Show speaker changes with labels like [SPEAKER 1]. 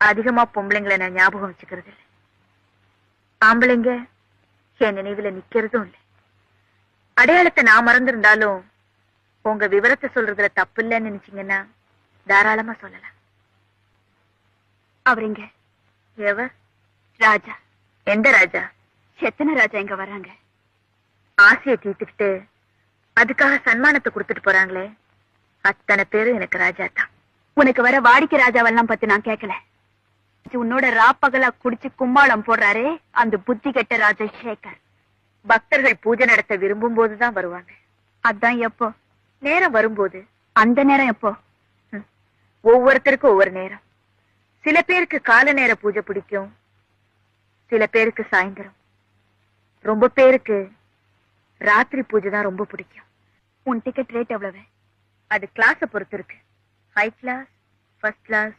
[SPEAKER 1] அதிகமா பொம்பளைங்களை நான் ஞாபகம் வச்சுக்கிறது இல்லை ஆம்பளைங்க என் நினைவுல நிக்கிறதும் இல்லை. அடையாளத்தை நான் மறந்திருந்தாலும் உங்க விவரத்தை சொல்றதுல தப்பு இல்லைன்னு நினைச்சீங்கன்னா தாராளமா சொல்லலாம்.
[SPEAKER 2] அவருங்க
[SPEAKER 1] எவர்?
[SPEAKER 2] ராஜா.
[SPEAKER 1] எந்த ராஜா?
[SPEAKER 2] எத்தனை ராஜா இங்க வராங்க.
[SPEAKER 1] ஆசையை தீர்த்துக்கிட்டு அதுக்காக சன்மானத்தை கொடுத்துட்டு போறாங்களே அத்தனை பேரும் எனக்கு ராஜா தான்
[SPEAKER 2] உனக்கு வர வாடிக்கை ராஜாவெல்லாம் பத்தி நான் கேட்கல. உன்னோட ராப்பகலா குடிச்சு கும்பாளம் போடுறாரே அந்த புத்தி கெட்ட ராஜசேகர்.
[SPEAKER 1] பக்தர்கள் பூஜை நடத்த விரும்பும் போதுதான் வருவாங்க.
[SPEAKER 2] அதான் எப்போ?
[SPEAKER 1] நேரம் வரும்போது.
[SPEAKER 2] அந்த நேரம் எப்போ?
[SPEAKER 1] ஒவ்வொருத்தருக்கும் ஒவ்வொரு நேரம். சில பேருக்கு கால நேர பூஜை பிடிக்கும். சில பேருக்கு சாயந்தரம். ரொம்ப பேருக்கு ராத்திரி பூஜை தான் ரொம்ப பிடிக்கும்.
[SPEAKER 2] உன் டிக்கெட் ரேட் எவ்வளவு?
[SPEAKER 1] அது கிளாஸ பொறுத்து இருக்கு. High class first class